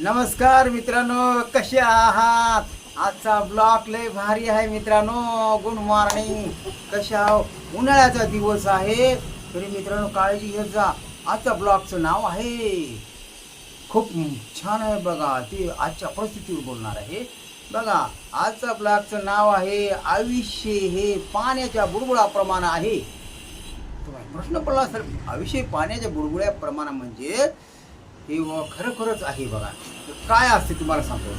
नमस्कार मित्रांनो कसे आहात? आजचा ब्लॉक लय भारी आहे मित्रांनो. गुड मॉर्निंग कसे आहो? उन्हाळ्याचा दिवस आहे. तरी मित्रांनो काळजी घेत जा. आजच्या ब्लॉगचं नाव आहे खूप छान आहे बघा. ते आजच्या परिस्थितीवर बोलणार आहे. बघा आजचा ब्लॉगचं नाव आहे आयुष्य हे पाण्याच्या बुडबुडाप्रमाणे आहे. तुम्हाला प्रश्न पडला सर आयुष्य पाण्याच्या बुडबुड्या प्रमाण म्हणजे हे खरोखरच आहे बघा. तर काय असते तुम्हाला सांगतो.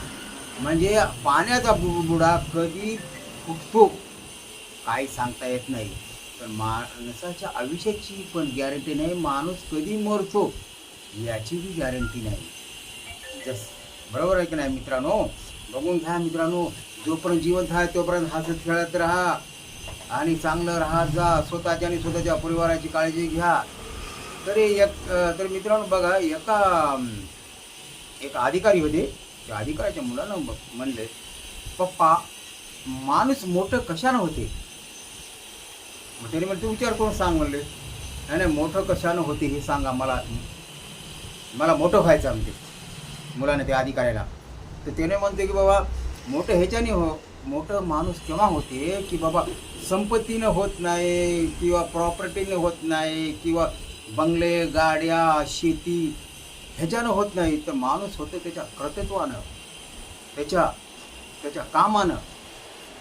म्हणजे पाण्याचा बुडबुडा कधी फुटतो काही सांगता येत नाही. पण माणसाच्या आयुष्याची पण गॅरंटी नाही माणूस कधी मरतो याची बी गॅरंटी नाही. जस बरोबर आहे की नाही मित्रांनो? बघून घ्या मित्रांनो जोपर्यंत जिवंत आहे तोपर्यंत हसत खेळत राहा. आणि चांगलं राहा जा. स्वतःच्या आणि स्वतःच्या परिवाराची काळजी घ्या. तरी एक तर मित्रांनो बघा एका एक अधिकारी होते. त्या अधिकाऱ्याच्या मुलानं म्हणले पप्पा माणूस मोठं कशानं होते? मग त्याने म्हणते विचार करून सांग म्हणले. नाही नाही मोठं कशानं होते हे सांगा मला. मला मोठं व्हायचं म्हणते मुलाने त्या अधिकाऱ्याला. तर त्याने म्हणते की बाबा मोठं ह्याच्याने हो मोठं माणूस केव्हा होते की बाबा संपत्तीनं होत नाही किंवा प्रॉपर्टीनं होत नाही किंवा बंगले गाड्या शेती ह्याच्यानं होत नाही. तर माणूस होतं त्याच्या कर्तृत्वानं त्याच्या त्याच्या कामानं.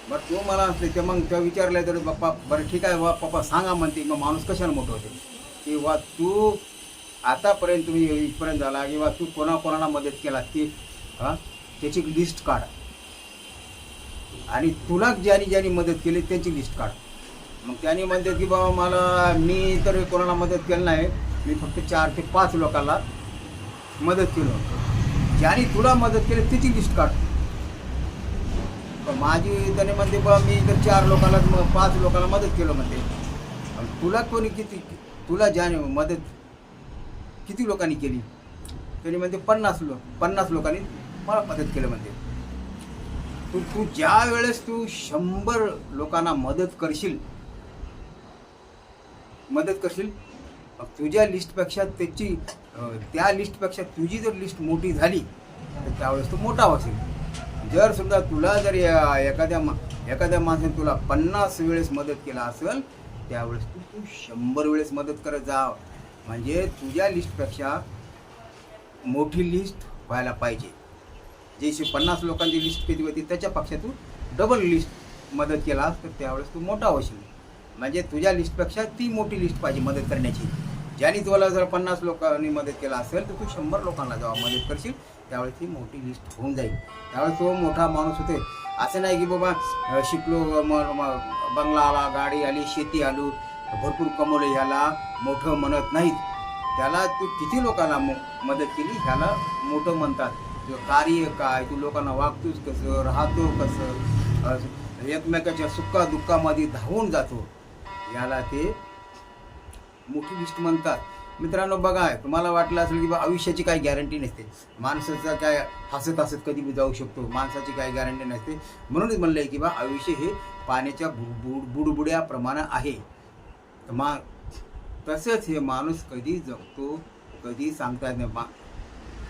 बरं तू मला असले ते मग त्या विचारलं तर बाप्पा बरं ठीक आहे बा पप्पा सांगा म्हणते. मग माणूस कशानं मोठं होते? की वा तू आतापर्यंत तुम्ही इथपर्यंत झाला किंवा तू कोणाकोणाला मदत केला ती हां त्याची लिस्ट काढ. आणि तुला ज्याने ज्याने मदत केली त्याची लिस्ट काढ. मग त्याने म्हणते की बाबा मला मी तर कोणाला मदत केली नाही. मी फक्त चार ते पाच लोकांना मदत केलं ज्याने तुला मदत केली त्याची लिस्ट काढ. पण माझी त्याने म्हणते बा मी तर चार लोकांना पाच लोकांना मदत केलं म्हणते. तुला कोणी किती तुला ज्याने मदत किती लोकांनी केली? त्याने म्हणते पन्नास लोक पन्नास लोकांनी मला मदत केलं म्हणते. तू तू ज्या वेळेस तू शंभर लोकांना मदत करशील मदत करशील. तुझ्या लिस्टपेक्षा त्याची त्या लिस्टपेक्षा तुझी जर लिस्ट मोठी झाली तर त्यावेळेस तो मोठा असेल जर सुद्धा तुला जर या- एखाद्या मा एखाद्या माणसाने तुला पन्नास वेळेस मदत केला असेल त्यावेळेस तू तू शंभर वेळेस मदत करत जा. म्हणजे तुझ्या लिस्टपेक्षा मोठी लिस्ट व्हायला पाहिजे. जशी पन्नास लोकांची लिस्ट किती होती त्याच्यापेक्षा तू डबल लिस्ट मदत केला तर त्यावेळेस तू मोठा होशील म्हणजे तुझ्या लिस्टपेक्षा ती मोठी लिस्ट पाहिजे मदत करण्याची. ज्याने तुला जर पन्नास लोकांनी मदत केला असेल तर तू शंभर लोकांना जेव्हा मदत करशील त्यावेळेस ती मोठी लिस्ट होऊन जाईल. त्यावेळेस तो मोठा माणूस होते. असं नाही की बाबा शिकलो बंगला आला गाडी आली शेती आलो भरपूर कमवलं ह्याला मोठं म्हणत नाहीत. त्याला तू किती लोकांना म- मदत केली ह्याला मोठं म्हणतात. तुझं कार्य काय तू लोकांना वागतोस कसं राहतो कसं एकमेकाच्या सुक्का दुःखामध्ये धावून जातो. याला ते मोठी म्हणतात. मित्रांनो बघा तुम्हाला वाटलं असेल की बा आयुष्याची काही गॅरंटी नसते. माणसाचा काय हसत हसत कधी बी जाऊ शकतो. माणसाची काही गॅरंटी नसते. म्हणूनच म्हणलं आहे की बा आयुष्य हे पाण्याच्या बुड बुड बुडबुड्याप्रमाणे आहे. तर मा तसंच हे माणूस कधी जगतो कधी सांगता येत नाही. मा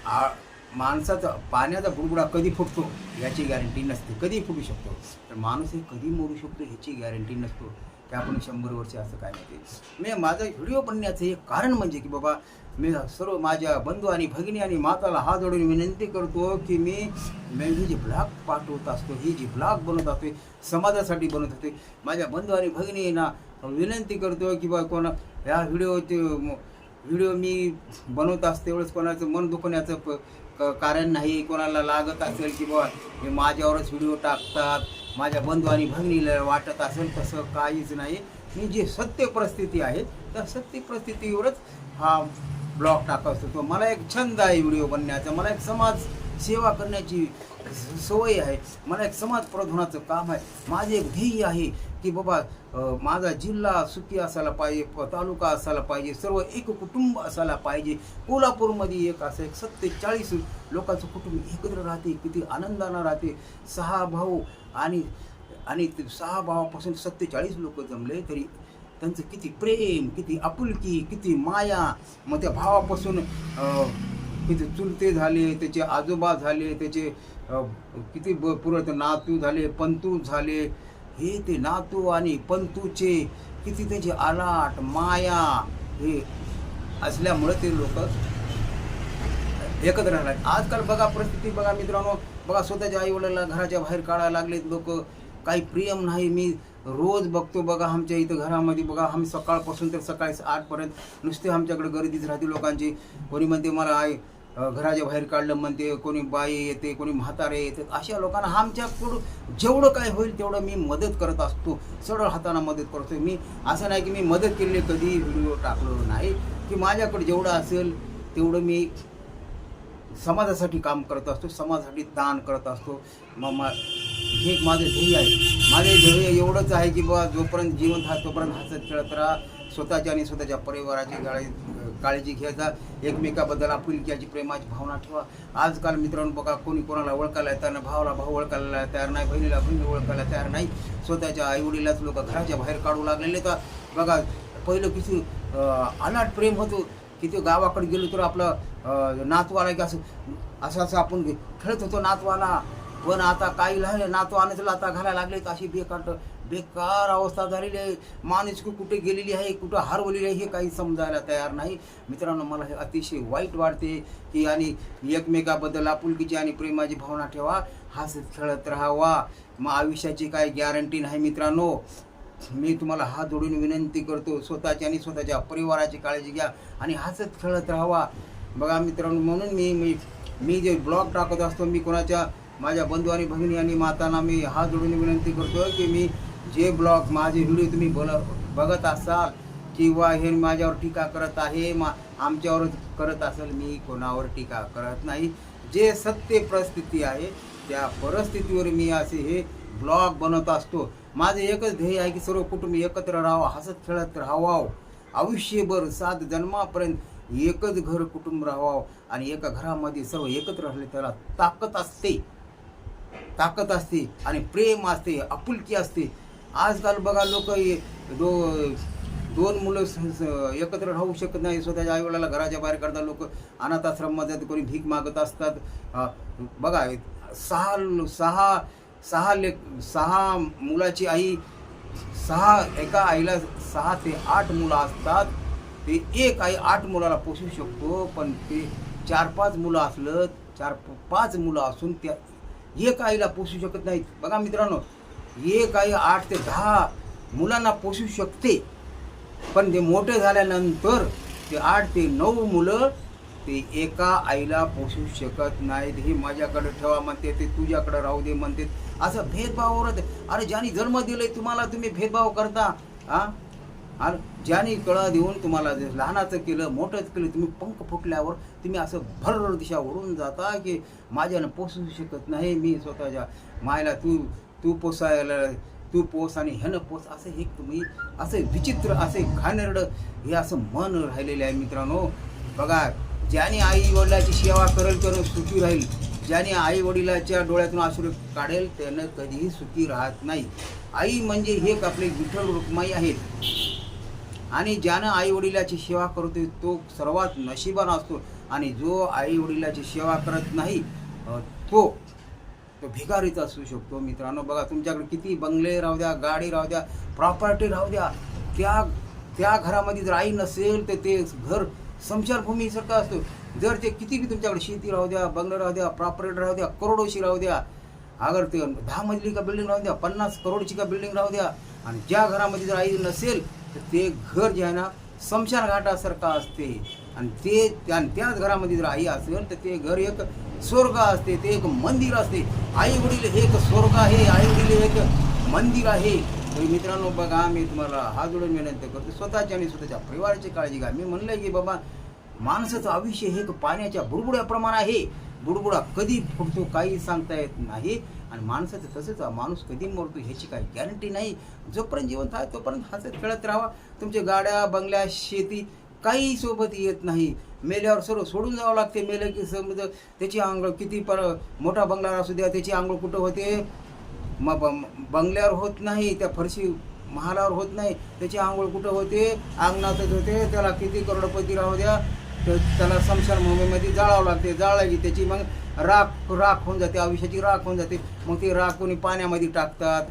आ- माणसाचा पाण्याचा बुडबुडा कधी फुटतो याची गॅरंटी नसते. कधी फुटू शकतो. तर माणूस हे कधी मोडू शकतो ह्याची गॅरंटी नसतो. की आपण शंभर वर्ष असं काय नाही मी माझा व्हिडिओ बनण्याचं एक कारण म्हणजे की बाबा मी सर्व माझ्या बंधू आणि भगिनी आणि माताला हात जोडून विनंती करतो की मी मी जी ब्लॉग पाठवत असतो ही जी ब्लॉग बनवत असतो समाजासाठी बनवत असते माझ्या बंधू आणि भगिनींना विनंती करतो की बा कोणा ह्या व्हिडिओचे व्हिडिओ मी बनवत असते वेळेस कोणाचं मन दुखण्याचं प क- कारण नाही कोणाला लागत असेल की बाबा हे माझ्यावरच व्हिडिओ टाकतात माझ्या बंधू आणि भगिनीला वाटत असेल तसं काहीच नाही. मी जी सत्य परिस्थिती आहे त्या सत्य परिस्थितीवरच हा ब्लॉग टाकत असतो तो मला एक छंद आहे व्हिडिओ बनण्याचा. मला एक समाज सेवा करण्याची सवय आहे. मला एक समाज होण्याचं काम आहे. माझे एक ध्येय आहे की बाबा माझा जिल्हा सुखी असायला पाहिजे प- तालुका असायला पाहिजे सर्व एक कुटुंब असायला पाहिजे. कोल्हापूरमध्ये एक असं एक सत्तेचाळीस लोकांचं कुटुंब एकत्र राहते किती आनंदानं राहते. सहा भाऊ आणि आणि ते सहा भावापासून सत्तेचाळीस लोक जमले तरी त्यांचं किती प्रेम किती आपुलकी किती माया. मग त्या भावापासून किती चुलते झाले त्याचे आजोबा झाले त्याचे किती ब पुरत नातू झाले पंतू झाले. हे ते नातू आणि पंतूचे किती त्याची आलाट माया हे असल्यामुळे ते लोक एकत्र राहतात आजकाल बघा परिस्थिती बघा मित्रांनो बघा स्वतःच्या आई घराच्या बाहेर काढायला लागलेत लोक. काही प्रियम नाही मी रोज बघतो बघा आमच्या इथं घरामध्ये बघा आम्ही सकाळपासून तर सकाळी आठपर्यंत नुसते आमच्याकडे गर्दीच राहते लोकांची. कोणी म्हणते मला आई घराच्या बाहेर काढलं म्हणते कोणी बाई येते कोणी म्हातारे येते अशा लोकांना आमच्याकडून जेवढं काय होईल तेवढं मी मदत करत असतो. सरळ हाताने मदत करतो. मी असं नाही की मी मदत केली कधी व्हिडिओ टाकलो नाही. की माझ्याकडे जेवढं असेल तेवढं मी समाजासाठी काम करत असतो समाजासाठी दान करत असतो. मग मा हे एक माझं ध्येय आहे. माझे ध्येय एवढंच आहे की बाबा जोपर्यंत जिवंत हा तोपर्यंत हसत खेळत राहा. स्वतःच्या आणि स्वतःच्या परिवाराची काळजी काळजी घ्यायचा एकमेकाबद्दल आपुलकीची प्रेमाची भावना ठेवा. आजकाल मित्रांनो बघा कोणी कोणाला ओळखायला तयार नाही भावाला भाऊ ओळखायला तयार नाही बहिणीला बहिणी ओळखायला तयार नाही. स्वतःच्या आईवडिलाच लोक घराच्या बाहेर काढू लागलेले तर बघा पहिलं किती अनाट प्रेम होतो. किती गावाकडे गेलो तर आपलं नातवाला की असं असं असं आपण खेळत होतो नातवाला. पण आता काही लहान नातू आणायचं आता घालायला लागले तर अशी बेकार बेकार अवस्था झालेली आहे. माणूस कुठे गेलेली आहे कुठं हरवलेली आहे हे काही समजायला तयार नाही. मित्रांनो मला हे अतिशय वाईट वाटते की आणि एकमेकाबद्दल आपुलकीची आणि प्रेमाची भावना ठेवा. हसत खेळत राहावा. मग आयुष्याची काही गॅरंटी नाही मित्रांनो. मी तुम्हाला हात जोडून विनंती करतो स्वतःची आणि स्वतःच्या परिवाराची काळजी घ्या आणि हसत खेळत राहावा. बघा मित्रांनो म्हणून मी मी मी जे ब्लॉग टाकत असतो मी कोणाच्या माझ्या बंधू आणि भगिनी आणि मातांना मी हात जोडून विनंती करतो की मी जे ब्लॉग माझे व्हिडिओ तुम्ही बोल बघत असाल किंवा हे माझ्यावर टीका करत आहे मा आमच्यावर करत असेल मी कोणावर टीका करत नाही. जे सत्य परिस्थिती आहे त्या परिस्थितीवर मी असे हे ब्लॉग बनवत असतो. माझं एकच ध्येय आहे की सर्व कुटुंब एकत्र राहावं हसत खेळत राहावं. आयुष्यभर सात जन्मापर्यंत एकच घर कुटुंब राहावं आणि एका घरामध्ये सर्व एकत्र राहिले त्याला ताकद असते. ताकद असते आणि प्रेम असते आपुलकी असते. आजकाल बघा लोक दो दोन मुलं एकत्र राहू शकत नाही. स्वतःच्या आईवडिलाला घराच्या बाहेर काढतात लोक अनाथाश्रमात कोणी भीक मागत असतात. बघा सहा सहा सहा ले सहा मुलाची आई सहा एका आईला सहा ते आठ मुलं असतात. ते एक आई आठ मुलाला पोसू शकतो पण ते चार पाच मुलं असलं चार पाच मुलं असून त्या एक आईला पोसू शकत नाहीत. बघा मित्रांनो एक आई आठ ते दहा मुलांना पोसू शकते. पण ते मोठे झाल्यानंतर ते आठ ते नऊ मुलं ते एका आईला पोसू शकत नाहीत. हे माझ्याकडे ठेवा म्हणते ते तुझ्याकडे राहू दे म्हणते. असं होत अरे ज्याने जन्म दिलंय तुम्हाला तुम्ही भेदभाव करता हा? अरे ज्याने कळा देऊन तुम्हाला जे लहानाचं केलं मोठंच केलं तुम्ही पंख फुटल्यावर तुम्ही असं भर दिशा ओढून जाता की माझ्यानं पोसू शकत नाही मी स्वतःच्या मायला तू तू पोसायला तू पोस आणि ह्यानं पोस असं हे तुम्ही असं विचित्र असे घाणेरडं हे असं मन राहिलेलं आहे मित्रांनो. बघा ज्याने आई वडिलाची सेवा करेल त्यानं सुखी राहील. ज्याने आई वडिलाच्या डोळ्यातून आसुर काढेल त्यानं कधीही सुखी राहत नाही. आई म्हणजे हे एक आपले विठ्ठल रुक्माई आहेत. आणि ज्यानं आई वडिलाची सेवा करतो तो सर्वात नशिबान असतो. आणि जो आई वडिलाची सेवा करत नाही तो तो भिकारीच असू शकतो. मित्रांनो बघा तुमच्याकडे किती बंगले राहू द्या गाडी राहू द्या प्रॉपर्टी राहू द्या. त्या त्या घरामध्ये जर आई नसेल तर ते घर संचारभूमीसारखं असतो. जर ते किती बी तुमच्याकडे शेती राहू द्या बंगले राहू द्या प्रॉपर्टी राहू द्या करोडोशी राहू द्या अगर ते दहा मजली का बिल्डिंग राहू द्या पन्नास करोडची का बिल्डिंग राहू द्या आणि ज्या घरामध्ये जर आई नसेल तर ते घर जे आहे ना स्मशान घाटासारखं असते. आणि ते त्या त्याच घरामध्ये जर आई असेल तर ते घर एक स्वर्ग असते ते एक मंदिर असते. आई वडील हे एक स्वर्ग आहे आई वडील हे एक मंदिर आहे. तर मित्रांनो बघा मी तुम्हाला हात जोडून विनंती करतो स्वतःची आणि स्वतःच्या परिवाराची काळजी घ्या. मी म्हणलं की बाबा माणसाचं आयुष्य हे एक पाण्याच्या बुडबुड्याप्रमाणे आहे. बुडबुडा कधी फुटतो काही सांगता येत नाही. आणि माणसाचं तसंच माणूस कधी मरतो ह्याची काही गॅरंटी नाही. जोपर्यंत जिवंत आहे तोपर्यंत हसत खेळत राहावा तुमच्या गाड्या बंगल्या शेती काही सोबत येत नाही. मेल्यावर सर्व सोडून जावं लागते. मेलं की समज त्याची आंघोळ किती पर मोठा बंगला असू द्या त्याची आंघोळ कुठं होते? मग ब- बंगल्यावर होत नाही त्या फरशी महालावर होत नाही. त्याची आंघोळ कुठं होते? अंगणातच होते. त्याला किती करोडपती राहू द्या? तर त्याला समशान भूमीमध्ये जाळावं लागते. जाळलं की त्याची मग राख राख होऊन जाते. आयुष्याची राख होऊन जाते. मग ते राख कोणी पाण्यामध्ये टाकतात.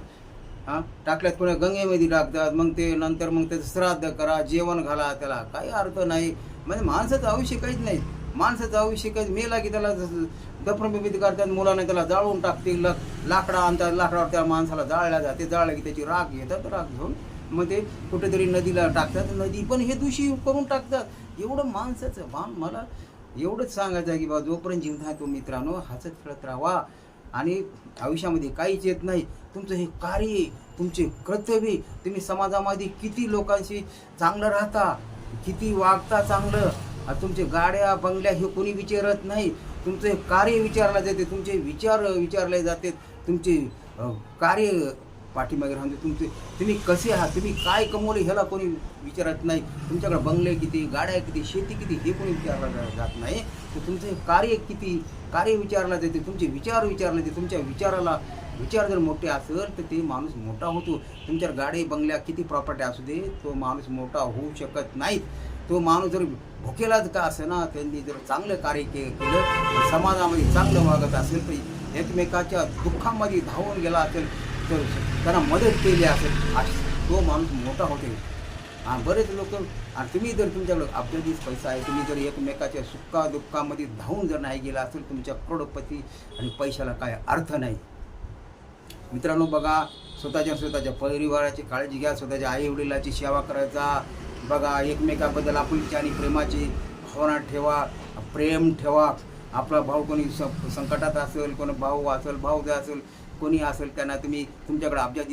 हां? टाकल्यात पुन्हा गंगेमध्ये टाकतात मग ते नंतर मग त्याचं श्राद्ध करा जेवण घाला त्याला. काही अर्थ नाही. म्हणजे माणसाचं आयुष्य काहीच नाही. माणसाचं आयुष्य काही मेला की त्याला दफनबिमित करतात मुलांना त्याला जाळून टाकतील ला- लाकडा आणतात लाकडावर त्या माणसाला जाळल्या जाते. जाळलं की त्याची राख घेतात राख घेऊन मग ते कुठेतरी नदीला टाकतात. नदी पण हे दूषी करून टाकतात. एवढं माणसाचं मान मला एवढंच सांगायचं आहे की बा जोपर्यंत जीवन आहे तो मित्रांनो हसत खेळत राहा. आणि आयुष्यामध्ये काहीच येत नाही. तुमचं हे कार्य तुमचे कर्तव्य तुम्ही समाजामध्ये किती लोकांशी चांगलं राहता किती वागता चांगलं तुमचे गाड्या बंगल्या हे कोणी विचारत नाही. तुमचे कार्य विचारलं जाते तुमचे विचार विचारले जाते तुमचे कार्य पाठीमागे राहून तुमचे तुम्ही कसे आहात? तुम्ही काय कमवले ह्याला कोणी विचारत नाही. तुमच्याकडे बंगले किती गाड्या किती शेती किती हे कोणी विचारलं जा- जात नाही. तर तुमचे कार्य किती? कार्य विचारला जाते. तुमचे विचार विचारले जाते. तुमच्या विचाराला विचार जर मोठे असेल तर ते माणूस मोठा होतो. तुमच्या गाडी बंगल्या किती प्रॉपर्टी असू दे तो माणूस मोठा होऊ शकत नाही तो माणूस जर भुकेलाच का असे ना त्यांनी जर चांगलं कार्य के केलं समाजामध्ये चांगलं वागत असेल तर एकमेकाच्या दुःखामध्ये धावून गेला असेल तर त्यांना मदत केली असेल अश- तो माणूस मोठा होते. आणि बरेच लोक आणि तुम्ही जर तुमच्याकडे अब्जाधीच पैसा आहे तुम्ही जर एकमेकाच्या सुखा दुःखामध्ये धावून जर नाही गेला असेल तुमच्या करोडपती आणि पैशाला काय अर्थ नाही. मित्रांनो बघा स्वतःच्या स्वतःच्या परिवाराची काळजी घ्या स्वतःच्या आई वडिलाची सेवा करायचा. बघा एकमेकाबद्दल आपुलकी आणि प्रेमाची भावना ठेवा प्रेम ठेवा. आपला भाऊ कोणी संकटात असेल कोणी भाऊ असेल भाऊ असेल कोणी असेल त्यांना तुम्ही तुमच्याकडे अब्जा